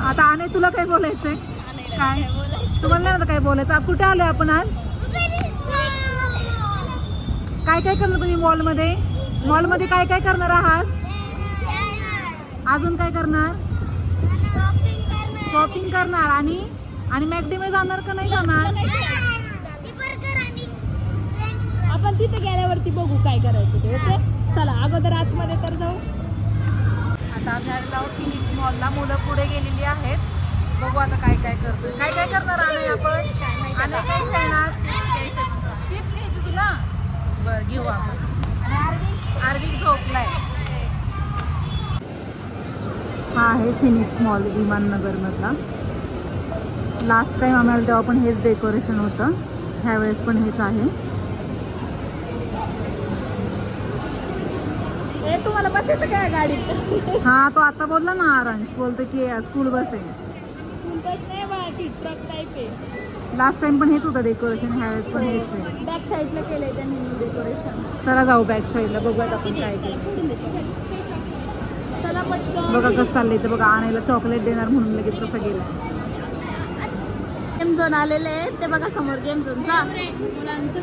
आता आणि तुला काय बोलायचंय? काय? तुम्हाला नाही काय बोलायचं? कुठे आलोय आपण आज? काय काय करणार तुम्ही मॉलमध्ये? मॉलमध्ये काय काय करणार आहात? अजून काय करणार? शॉपिंग करणार. आणि? आणि मॅकडेमे जाणार का नाही जाणार? आपण तिथे गेल्यावरती बघू काय करायचं ते ओके? चला अगोदर आतमध्ये तर जाऊ. आता आम्ही आलेलो आहोत फिनिक्स मॉलला मुलं पुढे गेलेली आहेत. बघू आता काय काय करतोय. काय काय करणार आणि आपण? आणि काय खेळणार चिप्स घ्यायचं चिप्स घ्यायचं तुला? बर घेऊ आपण. आणि आरविक आरविक झोपलाय. हा आहे फिनिक्स मॉल विमाननगर मधला लास्ट टाइम आम्हाला तेव्हा पण हेच डेकोरेशन होतं. ह्यावेळेस पण हेच आहे. काय गाडीत? हा तो आता बोलला ना आरंश बोलतो की स्कूल बस आहे. स्कूल बस नाही बा ती ट्रक टाईप आहे. लास्ट टाइम पण हेच होतं डेकोरेशन ह्यावेळेस पण हेच आहे. बॅक साईडला केलंय त्यांनी न्यू डेकोरेशन चला जाऊ बॅक साईडला बघूयात आपण काय ते चला पटकन. बघा कसं चाललंय ते बघा आणायला चॉकलेट देणार म्हणून लगेच कसं गेलं. गेम झोन आलेले आहे ते बघा समोर गेम झोन जा.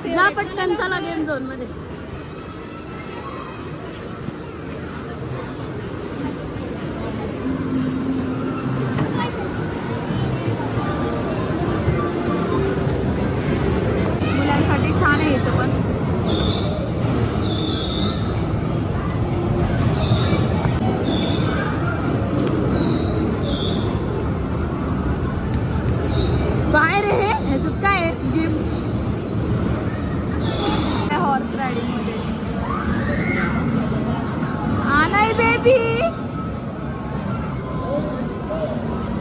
जा पटकन चला गेम झोनमध्ये. बेबी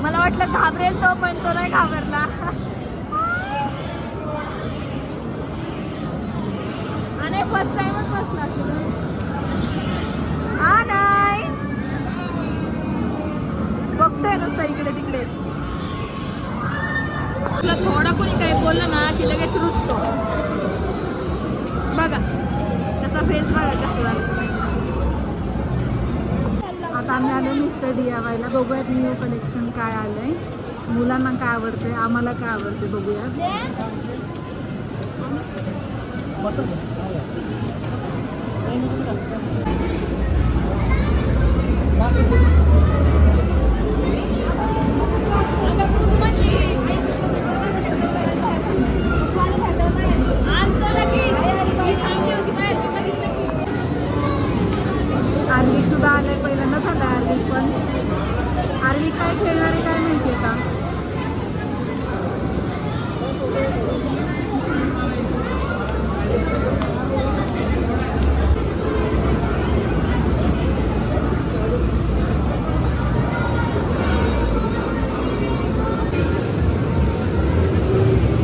मला वाटलं घाबरेल तो पण तो नाही घाबरला. आणि फर्स्ट टाइमच बसला हा नाही. बघतोय नुसतं इकडे तिकडे. तुला थोडा कोणी काही बोललं ना की लगेच रुसतो. बघा. त्याचा फेस बघा कसं झाला. आम्ही आलो मिस्टर डियावायला बघूयात न्यू कलेक्शन काय आलंय. मुलांना काय आवडतंय आम्हाला काय आवडते बघूयात अगं तूच म्हणली आणतो लगेच मी थांबली होती बाहेर मी बघितलं की आर्विक सुद्धा आलंय पहिल्यांदा झालंय आर्विक पण आर्विक काय खेळणार आहे काय माहिती आता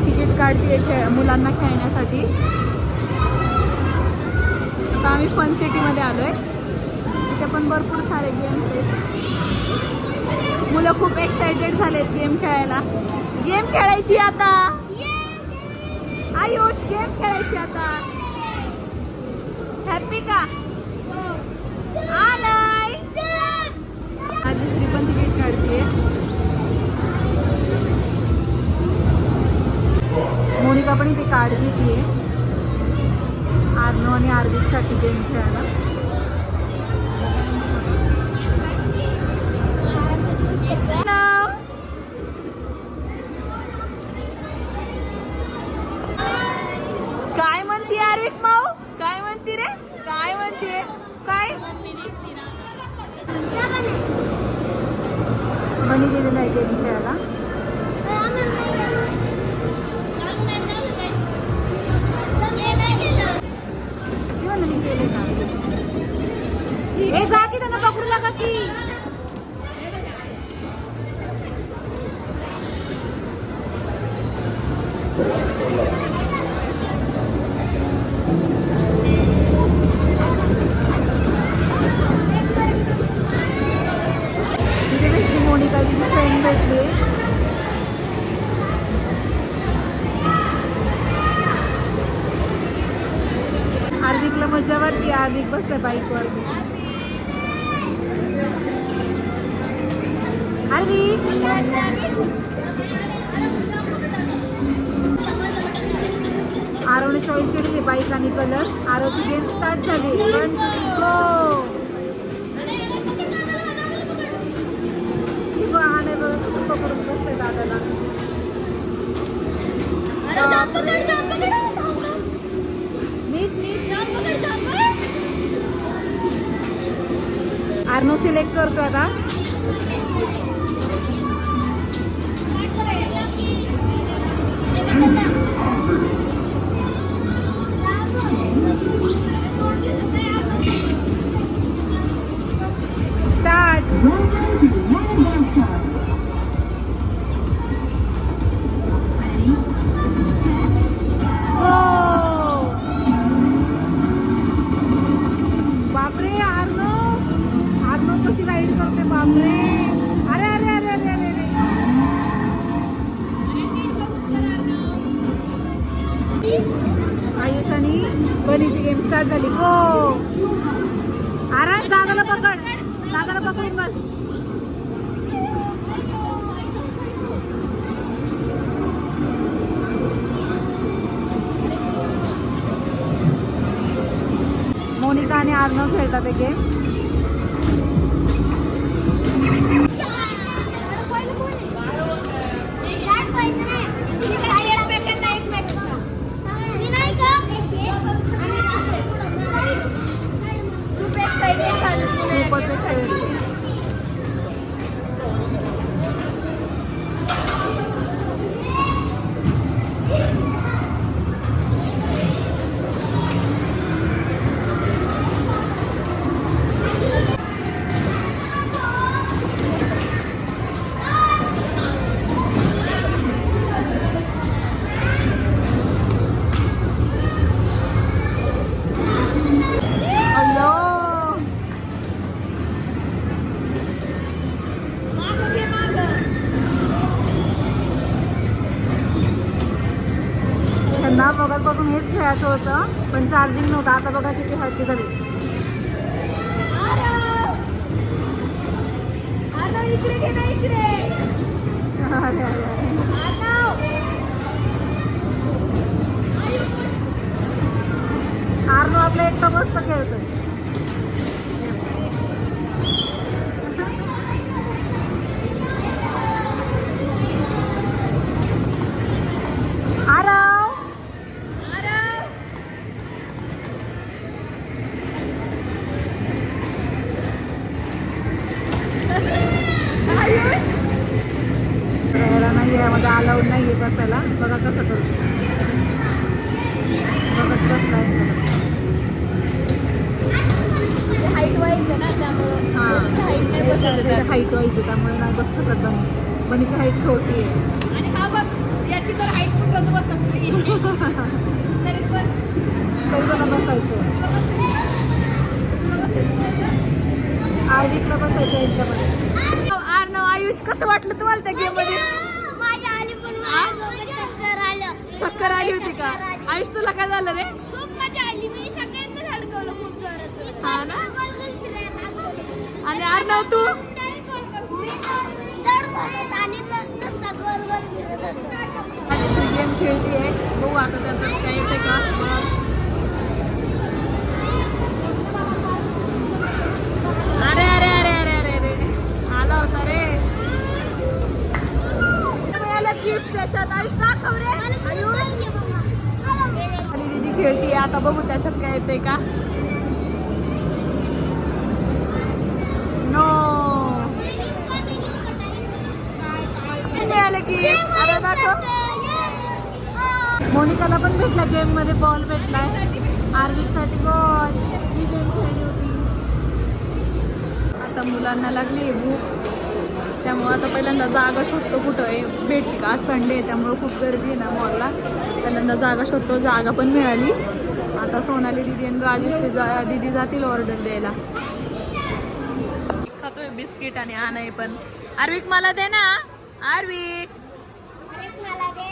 तिकीट काढते खेळ मुलांना खेळण्यासाठी आता आम्ही फन सिटीमध्ये आलोय तिथे पण भरपूर सारे गेम्स आहेत एक्सायटेड झालेत गेम खेळायला. गेम खेळायची आता. आयुष गेम खेळायची आता. हॅपी का? आलाय. माझी स्त्री पण तिकीट काढते मोनिका पण इथे कार्ड घेते आर्नो आणि आर्विकसाठी गेम खेळायला. म्हणती रे? काय म्हणतीये काय? मनी गेलेला आहे गेम खेळायला. ती का? ए जा की त्यांना पकडू लागा की. हार्दिकला मजा वाटते हार्दिक बसतंय बाईकवर. आरवी. आरवने चॉईस केली बाईक आणि कलर आरोची गेम स्टार्ट झाली. वन गो बघ कसं पकडून बसते दादाला. आर्नो सिलेक्ट करतो आता दादाला पकड. दादाला पकडून बस. मोनिका आणि आर्नव खेळतात ते गेम चार्जिंग नव्हतं. आता बघा किती हॅपी झाली. बनीची हाईट छोटी आहे. आणि हा बघ याची तर हाईट कुठंच बसत नाही तरी पण. बसायचं आर्विकला बसायचं आर्नव आयुष कसं वाटलं तुम्हाला त्या गेममध्ये? माझ्या आली पण माझ्या चक्कर आलं चक्कर आली होती का? आयुष तुला काय झालं रे? हा. आणि आर्नव तू? Direct आणि नुसता गोल गोल फिरत गेम खेळतीये. बघू आता त्याचं काय येते का अरे अरे अरे अरे अरे अरे रे. त्याच्यात. खाली दीदी खेळतीये. आता बघू त्याच्यात काय येते का? झालं की अरे दाखव मोनिकाला पण भेटला गेममध्ये बॉल भेटलाय. आर्विकसाठी बॉल ही गेम खेळली होती. आता मुलांना लागली भूक. त्यामुळं आता पहिल्यांदा जागा शोधतो कुठं आहे. भेटली का? आज संडे आहे त्यामुळं खूप गर्दी आहे ना मॉलला पहिल्यांदा जागा शोधतो जागा पण मिळाली. आता सोनाली दिदी आणि राजेश जा दिदी जातील ऑर्डर द्यायला. खातोय बिस्किट आणि आणाय पण. आर्विक मला दे ना. आर्विक अरे मला दे.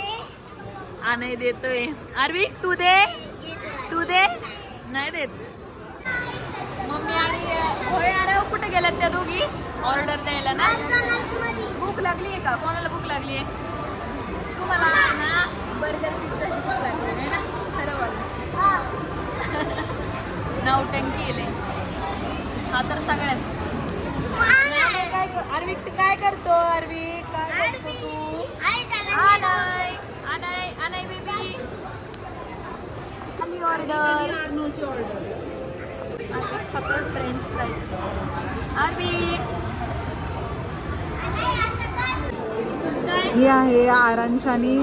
आणाय देतोय. आर्विक तू दे. तू दे. नाही देत. मम्मी आणि होय अरे कुठे गेल्यात त्या दोघी? ऑर्डर द्यायला ना? भूक लागली आहे का? कोणाला भूक लागली आहे तुम्हाला ना बर्गर पिझ्झाची भूक लागली आहे ना? खरं हा. नाव टंकी येले हा तर सगळ्यात. काय अरविक तू काय करतो अरविक काय करतो तू? आनाय आनाय आनाय बेबी. आली ऑर्डर अरविक खातो फ्रेंच फ्राईज अरविक ही आहे आरांश आणि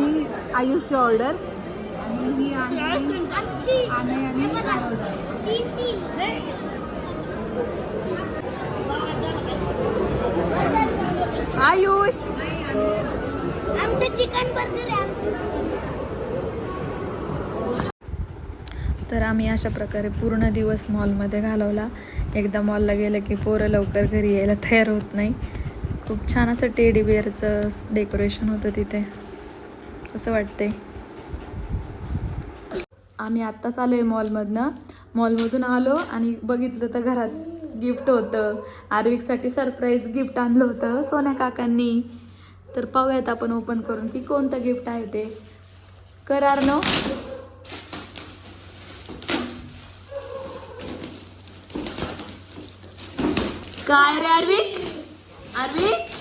आयुष्य ऑर्डर आणि ही आहे आणि. तीन तीन. आयुष. आमचं चिकन बर्गर तर आम्ही अशा प्रकारे पूर्ण दिवस मॉलमध्ये घालवला. एकदा मॉलला गेलं की पोरं लवकर घरी यायला तयार होत नाही. खूप छान असं टेडी बिअरचं डेकोरेशन होतं तिथे. असं वाटतंय. आम्ही आत्ताच आलो आहे मॉलमधनं. मॉलमधून आलो आणि बघितलं तर घरात गिफ्ट होतं. आर्विकसाठी सरप्राईज गिफ्ट आणलं होतं सोन्या काकांनी. तर पाहूयात आपण ओपन करून की कोणतं गिफ्ट आहे ते. करार नो. काय रे आर्विक? आर्विक?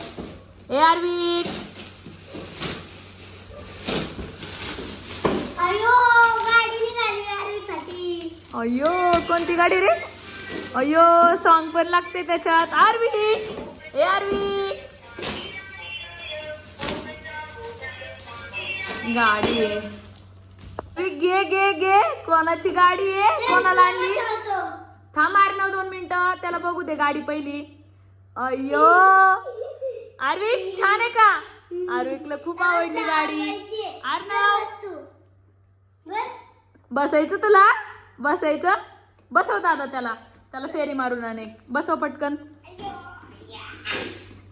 ए आर्विक अयो गाडी निघाली आरवीसाठी अयो कोणती गाडी रे? अयो सॉन्ग पण लागते त्याच्यात. आर्विक ए आर्विक गाडी आहे. घे घे घे. कोणाची गाडी आहे? कोणाला आणली? थांब आर्नव दोन मिनिटं. त्याला बघू दे गाडी पहिली. अयो आर्विक छान आहे का? आर्विकला खूप आवडली गाडी. आर्नव बसायचं तुला? बसायचं? बसव दादा त्याला. त्याला फेरी मारून अनेक बसव पटकन.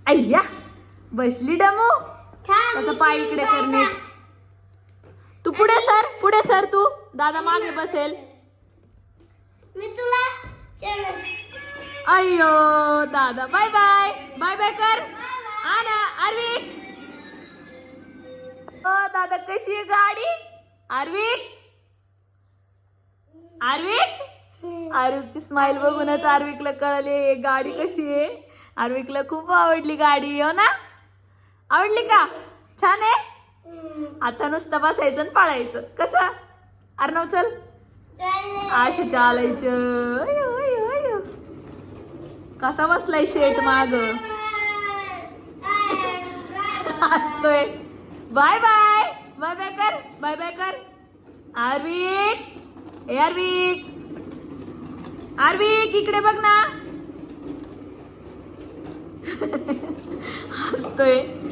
अय्या! बसली डमो. त्याचा पाय इकडे कर नीट. तू पुढे सर पुढे सर तू. दादा मागे बसेल. मी तुला अय्यो दादा. Bye bye. बाय बाय कर. आना ओ दादा कशी गाडी? आर्विक आर्विक? आर्विकची स्माइल बघूनच आर्विकला कळले गाडी कशी आहे? आर्विकला खूप आवडली गाडी हो ना? आवडली का? छान आहे? आता नुसतं बसायचं आणि पाळायचं. कसं? अर्णव चल. असं चालायचं. कसा बसलाय शेट माग? हसतोय. Bye bye. बाय बाय कर. बाय बाय कर. आर्विक. ए आर्विक. आर्विक इकडे बघ ना. हसतोय.